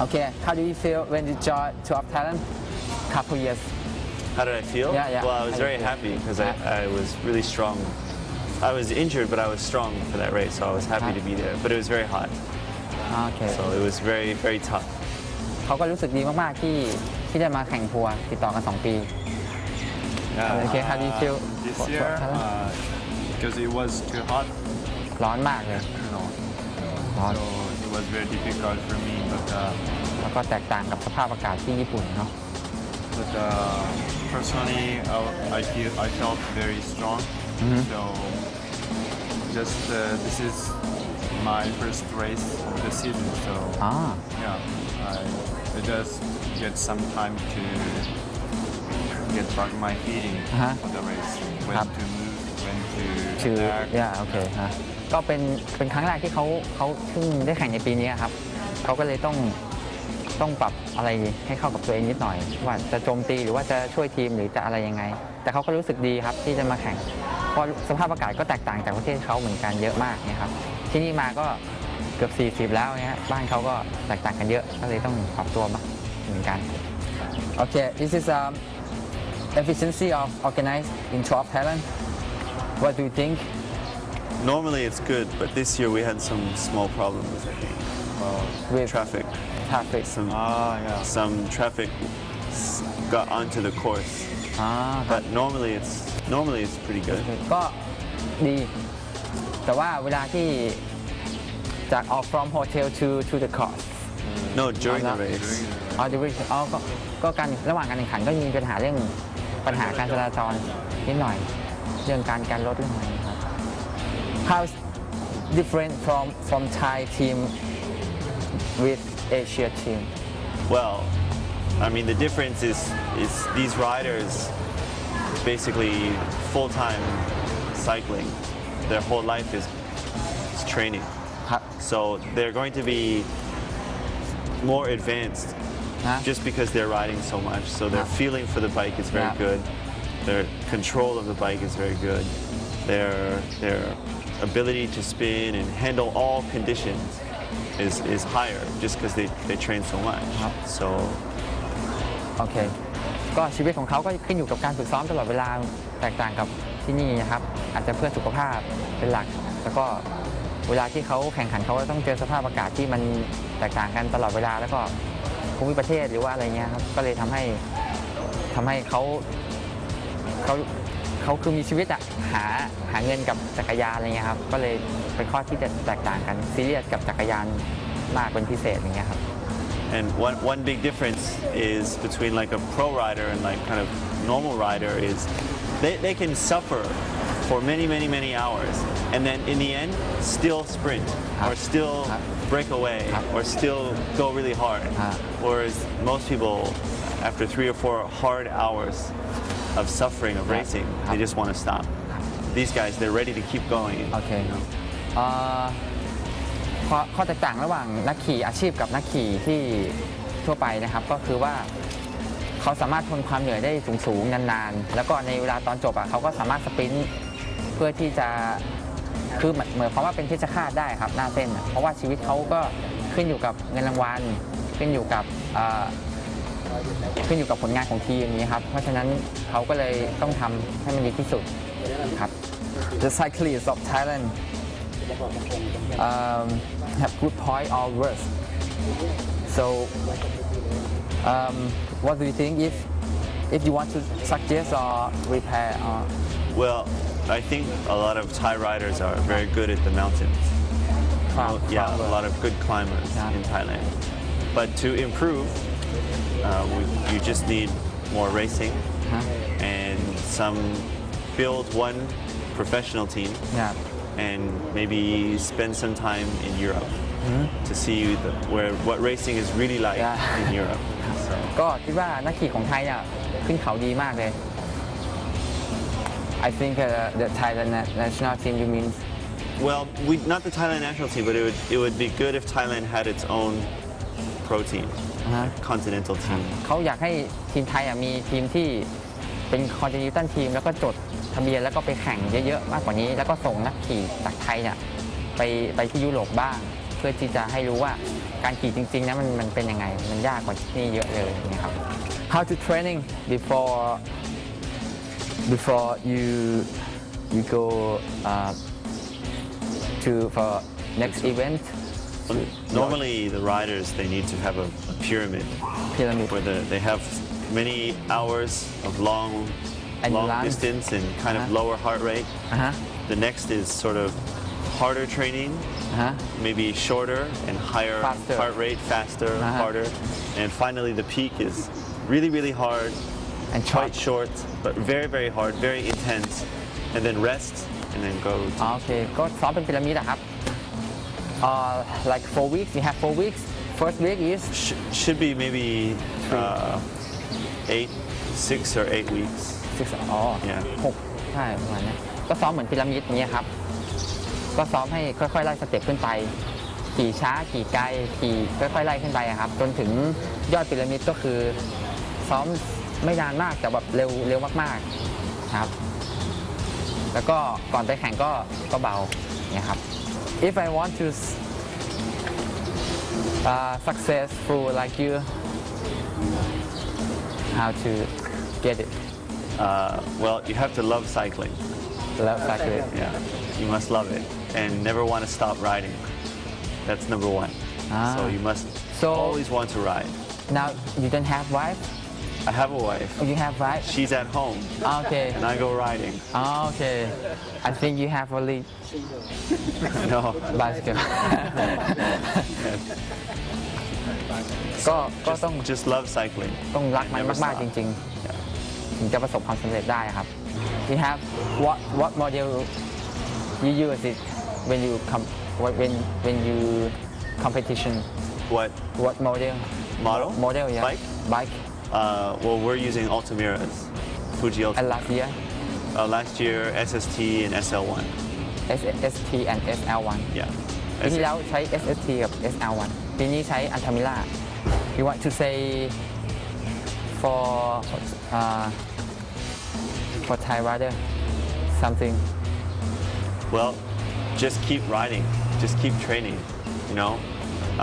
Okay, how do you feel when you joined Tour of Thailand? Couple years. How did I feel? Yeah, yeah. Well, I was How do very you feel? happy because I, Yeah. I was really strong. I was injured, but I was strong for that race, so I was happy Yeah. to be there. But it was very hot, โอเค so it was very, very tough. เขาก็รู้สึกดีมาก ๆ ที่ที่ได้มาแข่งทัวร์ติดต่อกัน 2 ปี Yeah. Okay, how do you feel This for- for year, Thailand? uh, because it was too hot, ร้อนมากเลย you know, ร้อน so it was very difficult for me. But uh, แล้วก็แตกต่างกับสภาพอากาศที่ญี่ปุ่นเนาะ but uh, personally, I, I feel I felt very strong. So just uh, this is my first race of the season. So อ๋อ yeah, I, I just get some time to get back my feeling Uh-huh. of the race. Whenครับ to move, when to ชื่อ attack. ย่าโอเคฮะ ก็เป็นเป็นครั้งแรกที่เขาเขาเพิ่งได้แข่งในปีนี้ครับเขาก็เลยต้องต้องปรับอะไรให้เข้ากับตัวเองนิดหน่อย ว่าจะโจมตีหรือว่าจะช่วยทีมหรือจะอะไรยังไง แต่เขาก็รู้สึกดีครับที่จะมาแข่งเพราะสภาพอากาศก็แตกต่างจากประเทศเขาเหมือนกันเยอะมากเนี่ยครับที่นี่มาก็เกือบ 40 แล้วเนี่ยบ้านเขาก็แตกต่างกันเยอะก็เลยต้องปรับตัวมากเหมือนกันโอเค this is um efficiency of organized in Tour of Thailand what do you think Normally it's good, but this year we had some small problems, I think. with Traffic. traffic Some, Ah, yeah. some traffic s- got onto the course. อ่าครับ But normally it's normally it's pretty good. ก็ดี แต่ว่าเวลาที่จากออก from hotel to to the course No, during the During race. อ๋อ during อ๋อก็ก็การระหว่างการแข่งขันก็มีปัญหาเรื่องปัญหาการจราจรนิดหน่อย เรื่องการการรถเรื่องอะไรนะครับ how is different from, from Thai team with Asia team? Well, I mean, the difference is, is these riders basically full-time cycling. Their whole life is, is training. So they're going to be more advanced huh? just because they're riding so much. So their feeling for the bike is very yeah. good. Their control of the bike is very good. Their, their ability to spin and handle all conditions is, is higher just because they, they train so much. Huh? So โอเค ก็ชีวิตของเขาก็ขึ้นอยู่กับการฝึกซ้อมตลอดเวลาแตกต่างกับที่นี่นะครับ อาจจะเพื่อสุขภาพเป็นหลัก แล้วก็เวลาที่เขาแข่งขันเขาก็ต้องเจอสภาพอากาศที่มันแตกต่างกันตลอดเวลา แล้วก็ภูมิประเทศหรือว่าอะไรเงี้ยครับ ก็เลยทำให้ทำให้เขาเขา เขาคือมีชีวิตอะหาหาเงินกับจักรยานอะไรเงี้ยครับ ก็เลยเป็นข้อที่จะแตกต่างกันซีเรียสกับจักรยานมากเป็นพิเศษอย่างเงี้ยครับ And one, one big difference is between like a pro rider and like kind of normal rider is they, they can suffer for many, many, many hours and then in the end still sprint or still break away or still go really hard. Whereas most people, after three or four hard hours of suffering of racing, they just want to stop. These guys, they're ready to keep going. โอเคเอ่อข้อข้อแตกต่างระหว่างนักขี่อาชีพกับนักขี่ที่ทั่วไปนะครับ ก็คือว่าเขาสามารถทนความเหนื่อยได้สูงๆนานๆ แล้วก็ในเวลาตอนจบอะเขาก็สามารถสปรินต์เพื่อที่จะคือเหมือนเหมือนความว่าเป็นที่จะคาดได้ครับหน้าเส้นอะเพราะว่าชีวิตเขาก็ขึ้นอยู่กับเงินรางวัลขึ้นอยู่กับเอ่อ ขึ้นอยู่กับผลงานของทีมนี้ครับ เพราะฉะนั้นเขาก็เลยต้องทำให้มันดีที่สุดครับ The cyclists of Thailand um, have good point or worse. So, um, what do you think if if you want to suggest or repair or Well, I think a lot of Thai riders are very good at the mountains. climb, Oh, yeah, climb a lot of good climbers Yeah. in Thailand. But to improve, uh, we, you just need more racing Huh? and some build one professional team yeah. and maybe spend some time in Europe to see the, where what racing is really like Yeah. in Europe. So, ก็คิดว่านักขี่ของไทยเนี่ยขึ้นเขาดีมากเลย I think uh, the Thailand na- national team you mean well, we not the Thailand national team, but it would it would be good if Thailand had its own pro team, Uh-huh. continental team. เขาอยากให้ทีมไทยอะมีทีมที่เป็นคอนติเนตันทีมแล้วก็จดทะเบียนแล้วก็ไปแข่งเยอะๆ มากกว่านี้ แล้วก็ส่งนักขี่จากไทยเนี่ยไปไปที่ยุโรปบ้าง เพื่อที่จะให้รู้ว่าการขี่จริงๆนะมันมันเป็นยังไง มันยากกว่าที่นี่เยอะเลยนะครับ How to training before before you you go uh, to for next event Normally, the riders they need to have a, a pyramid pyramid where the, they have many hours of long, And long runs. distance and kind of Uh-huh. lower heart rate. อ่ะฮะ The next is sort of harder training, อ่ะฮะ maybe shorter and higher Faster. heart rate, faster, Uh-huh. harder. And finally, the peak is really, really hard, and short quite short, but very, very hard, very intense. And then rest, and then go. อ๋อโอเค ก็ซ้อมเป็นพีระมิดอะครับ uh, like four weeks you have four weeks first week is Sh- should be maybe uh, eight, six or eight weeks. six อ๋อ Yeah. หกใช่ประมาณเนี้ยก็ซ้อมเหมือนพีระมิดเนี้ยครับ ก็ซ้อมให้ค่อยๆไล่สเต็ปขึ้นไปขี่ช้าขี่ไกลขี่ค่อยๆไล่ขึ้นไปอะครับ จนถึงยอดพีระมิดก็คือ ซ้อมไม่นานมากแต่แบบเร็วเร็วมากๆครับ แล้วก็ก่อนไปแข่งก็ก็เบาเนี่ยครับ if I want to s- uh, successful like you how to get it Uh, well, you have to love cycling. love cycling Yeah, you must love it and never want to stop riding. That's number one. Ah. So you must So- always want to ride. now you don't have wife I have a wife. oh, you have wife She's at home, okay and I go riding. oh, okay I think you have only no, bicycle ก็ก็ต้อง just love cycling. ต้องรักมัน Never มาก ๆ stop. จริง ๆ ถึงจะประสบความสำเร็จได้ครับ you have what what model you use it when you com when when you competition What what model model? model yeah Bike? bike Uh, well, we're using Altamiras, Fuji and Altamira. last year Uh, last year, SST and SL1. SST and SL1 Yeah. ปีที่ SS แล้วใช้ SST กับ SL1 ปีนี้ใช้ Antamila you want to say for uh, for Thai rider something Well, just keep riding, just keep training. You know,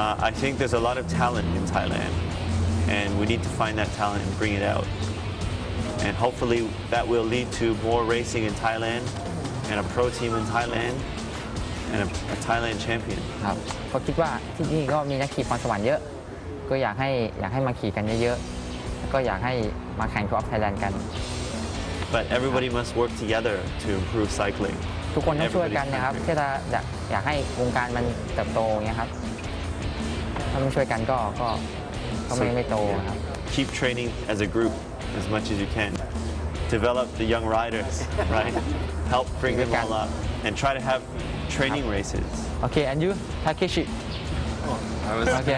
uh, I think there's a lot of talent in Thailand, and we need to find that talent and bring it out. And hopefully, that will lead to more racing in Thailand, and a pro team in Thailand, and a, a Thailand champion. ครับก็คิดว่าที่นี่ก็มีนักขี่พรสวรรค์เยอะ ก็อยากให้อยากให้มาขี่กันเยอะๆแล้วก็อยากให้มาแข่งทัวร์ไทยแลนด์กัน But everybody must work together to improve cycling. ทุกคนต้องช่วยกัน Everybody's นะครับ country. ที่จะอยากอยากให้วงการมันเติบโตอย่างเงี้ยครับ ถ้าไม่ช่วยกันก็ก็ ก็ไม่ไม่โตครับ Keep training as a group as much as you can. Develop the young riders, right? Help bring them all up, and try to have training races. โอเค and you Takeshi I was โอเค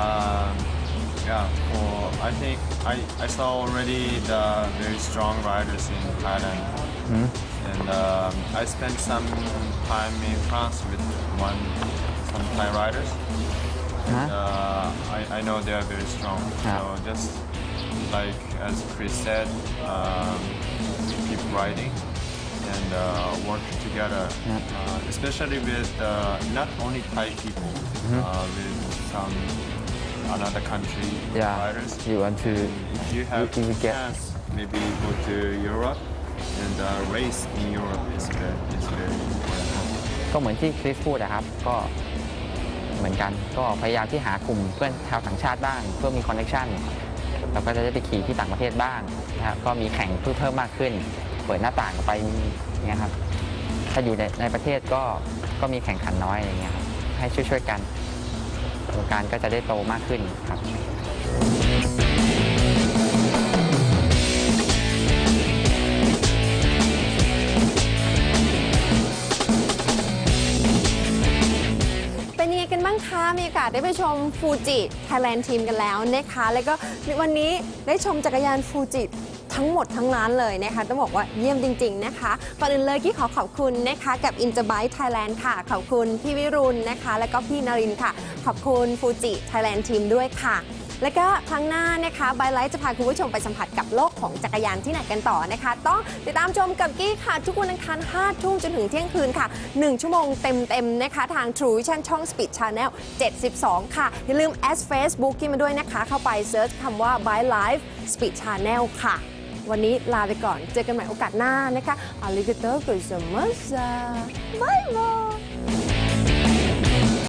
Um, yeah, for I think I, I saw already the very strong riders in Thailand, and um, I spent some time in France with one some Thai riders. Huh? Uh, I, I know they are very strong. Yeah. So just like as Chris said, um, keep riding and uh, work together, Yeah. uh, especially with uh, not only Thai people, Mm-hmm. uh, with some another country yeah riders. you want to If you have you, you get chance, maybe go to Europe and uh, race in Europe is very, is very important. ก็เหมือนที่คริสพูดนะครับ ก็ เหมือนกัน ก็พยายามที่หากลุ่มเพื่อนชาวต่างชาติบ้าง เพื่อมีคอนเนคชันเราก็จะได้ไปขี่ที่ต่างประเทศบ้างนะครับก็มีแข่งเพิ่มมากขึ้น เปิดหน้าต่างไปอย่างเงี้ยครับถ้าอยู่ในในประเทศก็ก็มีแข่งขันน้อยอย่างเงี้ยครับให้ช่วยๆกันวงการก็จะได้โตมากขึ้นครับ กันบ้างคะ มีโอกาสได้ไปชมฟูจิไทยแลนด์ทีมกันแล้วนะคะ แล้วก็วันนี้ได้ชมจักรยานฟูจิทั้งหมดทั้งร้านเลยนะคะ ต้องบอกว่าเยี่ยมจริง ๆ นะคะก่อนอื่นเลยกี้ขอขอบคุณนะคะ กับ i n t e r b i k e Thailand ค่ะ ขอบคุณพี่วิรุณนะคะ แล้วก็พี่นรินค่ะ ขอบคุณฟูจิไทยแลนด์ทีมด้วยค่ะ แล้วก็ครั้งหน้านะคะไบไลท์จะพาคุณผู้ชมไปสัมผัสกับโลกของจักรยานที่ไหนกันต่อนะคะ ต้องติดตามชมกับกี้ค่ะ ทุกวันอังคาร5ทุ่มจนถึงเที่ยงคืนค่ะ 1 ชั่วโมงเต็มๆนะคะ ทาง True Vision ช่อง Speed Channel 72 ค่ะ อย่าลืม a d Facebook กี้มาด้วยนะคะ เข้าไปเซิร์ชคำว่า By Life Speed Channel ค่ะ วันนี้ลาไปก่อนเจอกันใหม่โอกาสหน้านะคะ a l l i g a t o r g o z a m a s a บายบาย